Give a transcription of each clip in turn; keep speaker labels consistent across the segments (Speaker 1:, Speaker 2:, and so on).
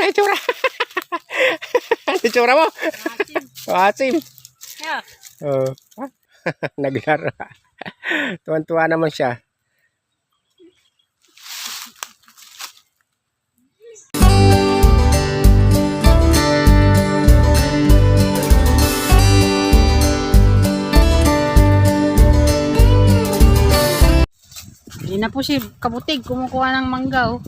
Speaker 1: Ay, tsura. Ano tsura mo? Asim.
Speaker 2: Yeah.
Speaker 1: Oh. Naglaro. Tuwan-tuwa naman siya.
Speaker 2: Hindi na po si Kabutig kumukuha ng mangga oh.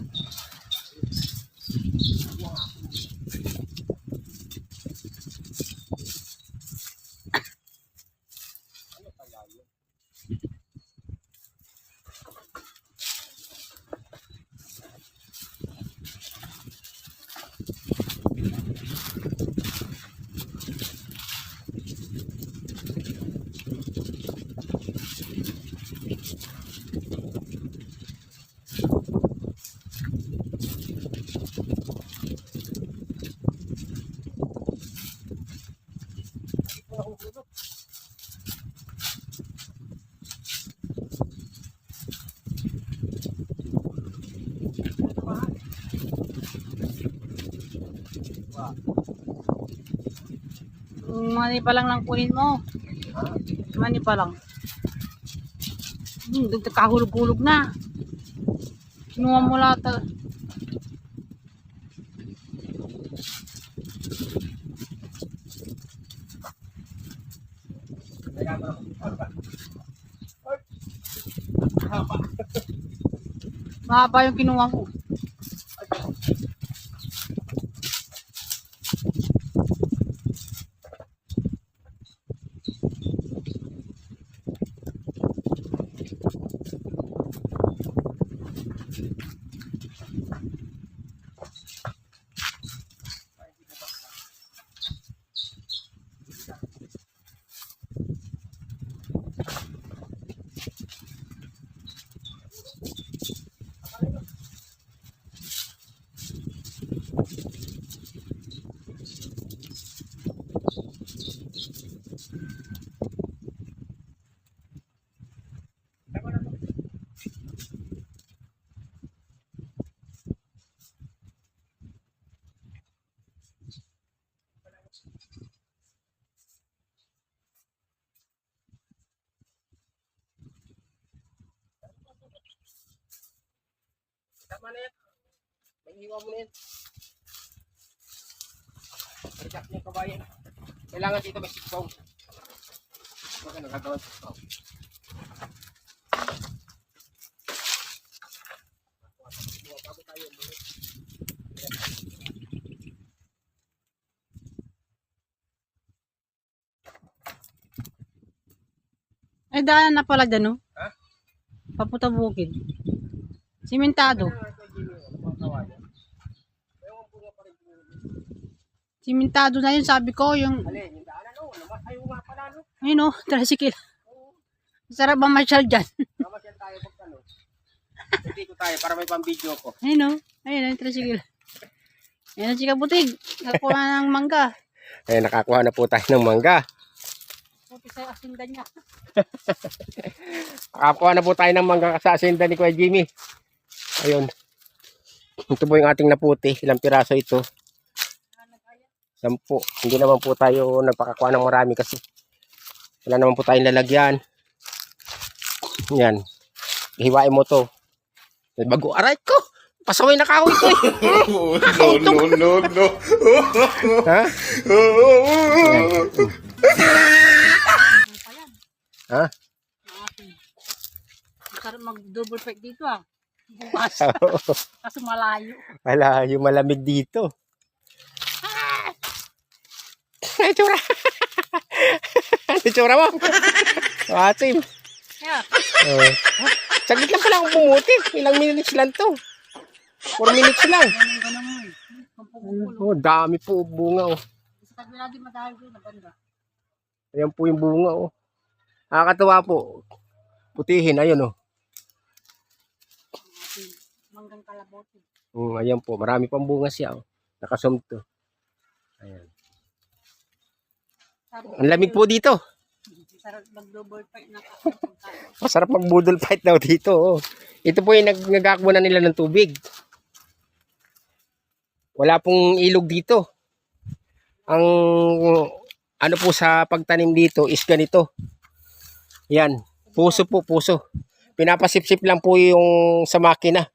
Speaker 2: Mani pa lang lang kunin mo. Mani pa lang. Hmm, dugtag kahulog-hulog na. Kinuha mo lahat. ah. Mahaba yung kinuha ko.
Speaker 1: Yan. Mag-iwa mo yan. Rejack niya kabayan. Kailangan dito may sipong. Baka nagagawa. Bago tayo, muli.
Speaker 2: Ay, daan na pala dyan, oh.
Speaker 1: Ha?
Speaker 2: Papunta bukid. Simentado. Simentado na yun, sabi ko, yung,
Speaker 1: Alin, yung daanan, oh. Naman, ayaw nga pala, no?
Speaker 2: ayun, oh, tricycle. Sarap ba masyal dyan?
Speaker 1: Namasyal tayo pag ano. Dito tayo para may pang-video ko.
Speaker 2: ayun, oh. Ayun, oh, yung tricycle. Ayun, ang chika butig. Nakuha ng mangga.
Speaker 1: Ayan, nakakuha na po tayo ng mangga.
Speaker 2: Puti sa asindan niya.
Speaker 1: Nakakuha na po tayo ng mangga sa asinda ni Kuya Jimmy. Ayun. Ito po yung ating naputi. Ilang piraso ito? Sampu. Hindi naman po tayo nagpakakuha ng marami kasi wala naman po tayong lalagyan. Yan. Hiwain mo to. Bago. Aray ko! Pasaway na kahoy ko eh.
Speaker 3: no, no, no, no.
Speaker 1: ha? Ha?
Speaker 2: Sarap mag-double pack dito, ah. Bukas. Kasi malayo.
Speaker 1: Wala, yung malamig dito. Ay, tsura. Ay, tsura mo. Asim.
Speaker 2: Yeah.
Speaker 1: Oh. Saglit lang pala akong pumuti. Ilang minutes lang to. 4 minutes lang. Oh, dami po bunga oh. Ayan po yung bunga oh. Nakakatuwa po. Putihin, ayun oh.
Speaker 2: Manggang kalabote.
Speaker 1: Mm, ayan po, marami pang bunga siya oh. Nakasumto. Ayan. Ang lamig po dito.
Speaker 2: Sarap mag-double pack na.
Speaker 1: Masarap mag-budol fight daw dito oh. Ito po yung nag nagakbo na nila ng tubig. Wala pong ilog dito. Ang ano po sa pagtanim dito is ganito. Yan. Puso po, puso. Pinapasipsip lang po yung sa makina.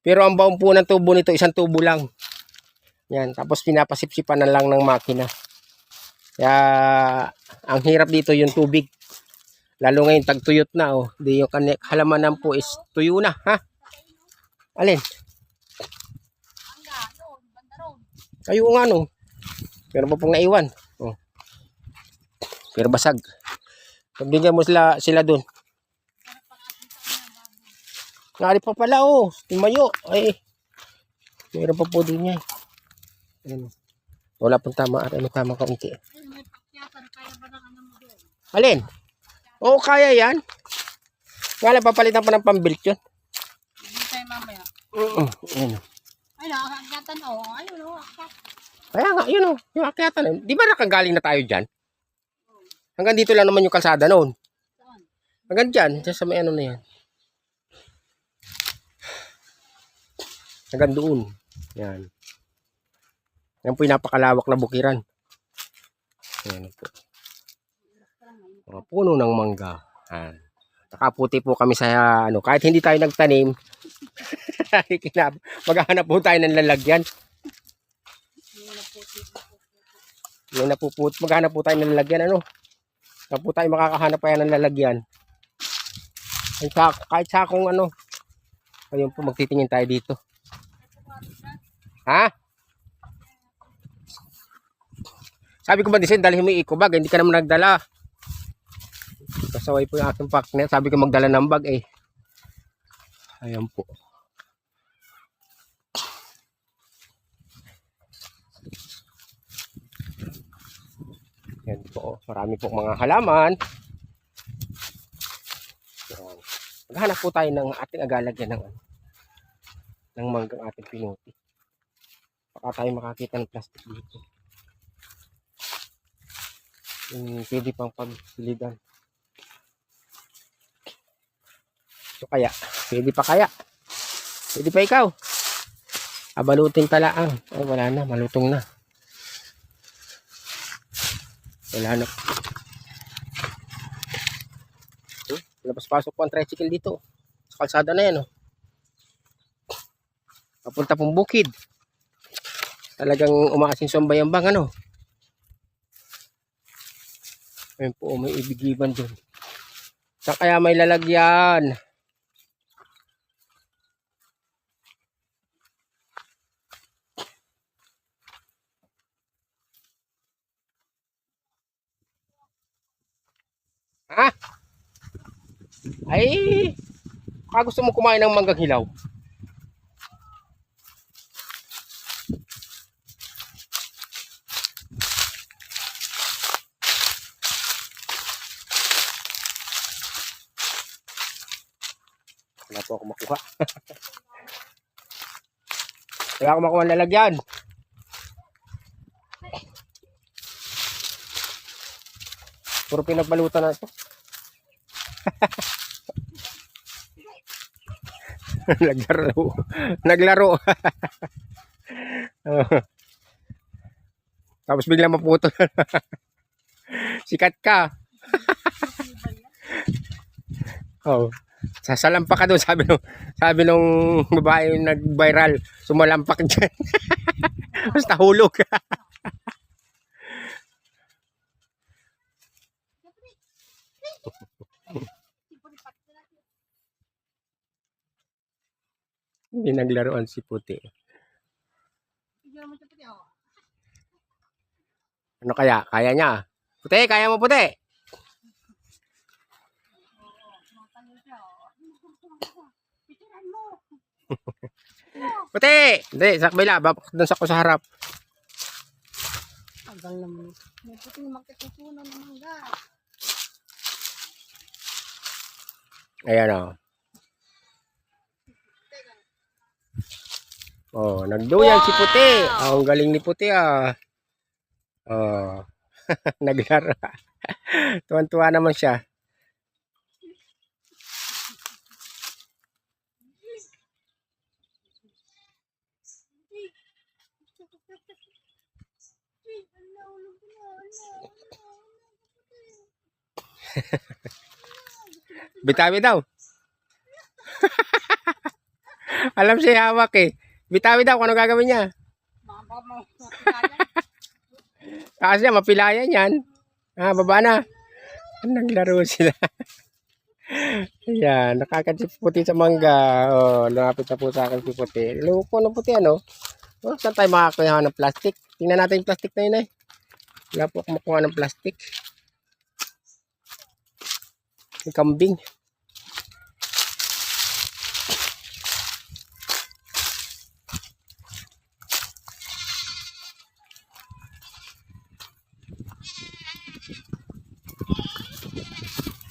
Speaker 1: Pero ang baon po ng tubo nito, isang tubo lang. Yan. Tapos pinapasipsipan na lang ng makina. Kaya, ang hirap dito yung tubig. Lalo ngayon, tagtuyot na. Oh. Di yung kani- halamanan po is tuyo na. Ha? Alin? Ayo nga no. Pero pa pong naiwan. Oh. Pero basag. Pabigyan mo sila, sila dun. Nari pa pala oh. Tumayo. Ay. Meron pa po din yan. Ayun. Wala pong tama. Ano tama kaunti.
Speaker 2: Ay, may pakyatan. Kaya ba ng ano mo doon?
Speaker 1: Alin? Oo, kaya yan. Lang, papalitan pa ng pambilt yun.
Speaker 2: Hindi tayo mamaya.
Speaker 1: Oo. Ayun.
Speaker 2: Ay, nakakakyatan. Oh, ayun, oh. akyat.
Speaker 1: Kaya nga, yun o. Yung akyatan. eh. Di ba nakagaling na tayo dyan? Hanggang dito lang naman yung kalsada noon. Hanggang dyan. Dyan sa may ano na yan. Hanggang doon. Yan. Yan po yung napakalawak na bukiran. Yan po. Mga puno ng mangga. Yan. Nakaputi po kami sa ano. Kahit hindi tayo nagtanim. maghahanap po tayo ng lalagyan. Yung napuput, maghanap po tayo ng lalagyan, ano? Saan po tayo makakahanap pa yan ng lalagyan? Kahit sa, kahit sa akong ano. Ayun po, magtitingin tayo dito. Ha? Sabi ko ba, Disen, dalhin mo yung eco bag. Hindi ka naman nagdala. Kasaway po yung aking partner. Sabi ko magdala ng bag eh. Ayan po. Yan po. Marami po mga halaman. Yan. Maghanap po tayo ng ating agalagyan ng ng manggang ating pinuti. Baka tayo makakita ng plastic dito. Yung pwede pang pagsiligan. So kaya, pwede pa kaya? Pwede pa ikaw? Abalutin talaang. Ay wala na, malutong na. Wala na. Hmm? Labas-pasok po ang tricycle dito. Sa kalsada na yan, oh. Papunta pong bukid. Talagang umaasin sa bayambang, ano. Ayun po, may ibigiban doon. Saan kaya may lalagyan? Ha? Ay, baka gusto mo kumain ng manggang hilaw. Wala po ako makuha. Wala ako makuha ng lalagyan. Puro pinagbalutan na ito. Naglaro. Naglaro. Oh. Tapos biglang maputol. Sikat ka. oh. Sasalampak ka doon, sabi nung sabi nung babae nag-viral, sumalampak diyan. Basta hulog. Hindi naglaruan si Puti. Ano kaya? Kaya niya? Puti, kaya mo puti? Puti! Hindi, sa kabila. Babak doon sa ko sa harap.
Speaker 2: Tagal naman. May puting magkatutunan ng mangga.
Speaker 1: Ayan o. Oh, Oh, nagduyag wow! si Puti. Oh, ang galing ni Puti ah. Oh. Naglaro. Tuwan-tuwa naman siya. Bitabi daw. Alam siya hawak eh. Bitawi daw ano gagawin niya. Kasi mapilayan yan. Ah, baba na. Naglaro sila. Ayan, nakakatsi puti sa mangga. Oh, lumapit na po sa akin si puti. Lupo ng puti ano. Oh, saan tayo makakuha ng plastic? Tingnan natin yung plastic na yun eh. Wala po akong makuha ng plastic. Yung kambing.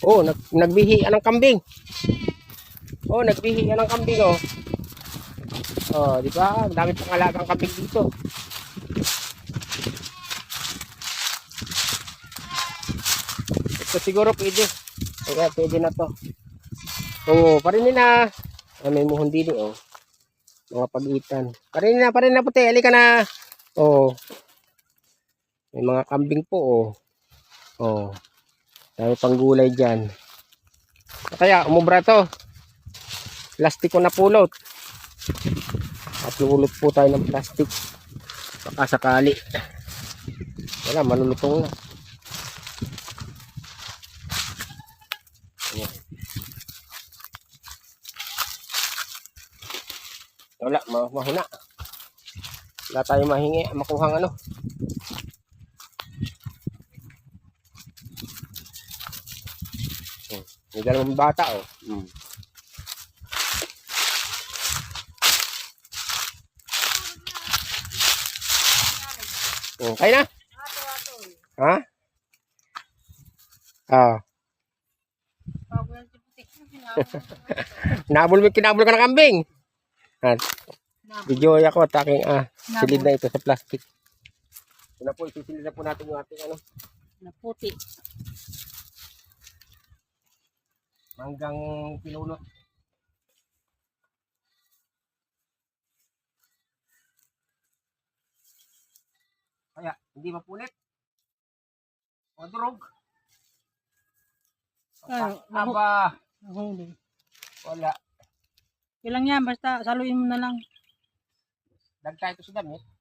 Speaker 1: Oh, nag nagbihi ng kambing. Oh, nagbihi ng kambing oh. Oh, di ba? Ang dami pang alagang kambing dito. Ito siguro pwede. Kaya pwede na to. Oo, parin na. Ah, may muhon eh, oh. Mga pagitan. Parin na, parin na puti. Halika na. Oh. May mga kambing po, oh. Oh. Dami pang gulay dyan. Kaya, umubra to. Plastic ko na pulot. At lulot po tayo ng plastic. Baka sakali. Wala, malulutong na. Wala, ma mahuna. Wala tayo mahingi, makuhang ano. May dalawang bata, oh. Hmm. Oh, kaya na? Ha? Ah, nabol mo kinabol ka ng kambing. At video ako at aking ah, silid na ito sa plastic. Ito na po, isisilid na po natin yung ating ano,
Speaker 2: Na puti.
Speaker 1: manggang pinulot. Kaya, hindi mapulit. O durog. Aba,
Speaker 2: Huli.
Speaker 1: wala.
Speaker 2: Ilang yan, basta saluin mo na lang.
Speaker 1: Dagta ito sa damit.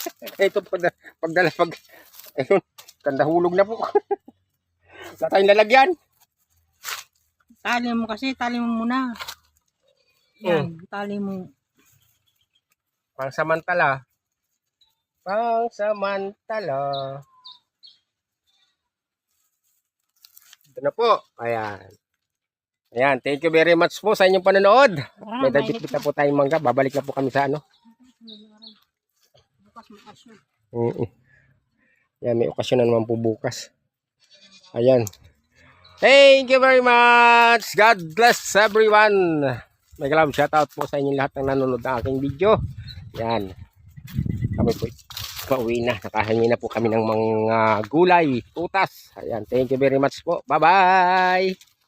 Speaker 1: ito pag pagdala pag ayun kandahulog na po. Wala tayong lalagyan.
Speaker 2: Tali mo kasi, tali mo muna. Yan, tali mo.
Speaker 1: pang samantala pang samantala ito na po. Ayan. Ayan thank you very much po sa inyong panonood.
Speaker 2: Ah,
Speaker 1: may na po tayong mangga. Babalik na po kami sa ano
Speaker 2: Yun.
Speaker 1: Oo. Yan, may okasyon na naman po bukas. Ayan. Thank you very much. God bless everyone. May kalam, shout out po sa inyong lahat ng nanonood ng aking video. Yan. Kami po pauwi na. Nakahingi na po kami ng mga gulay, putas. Ayan. Thank you very much po. Bye-bye.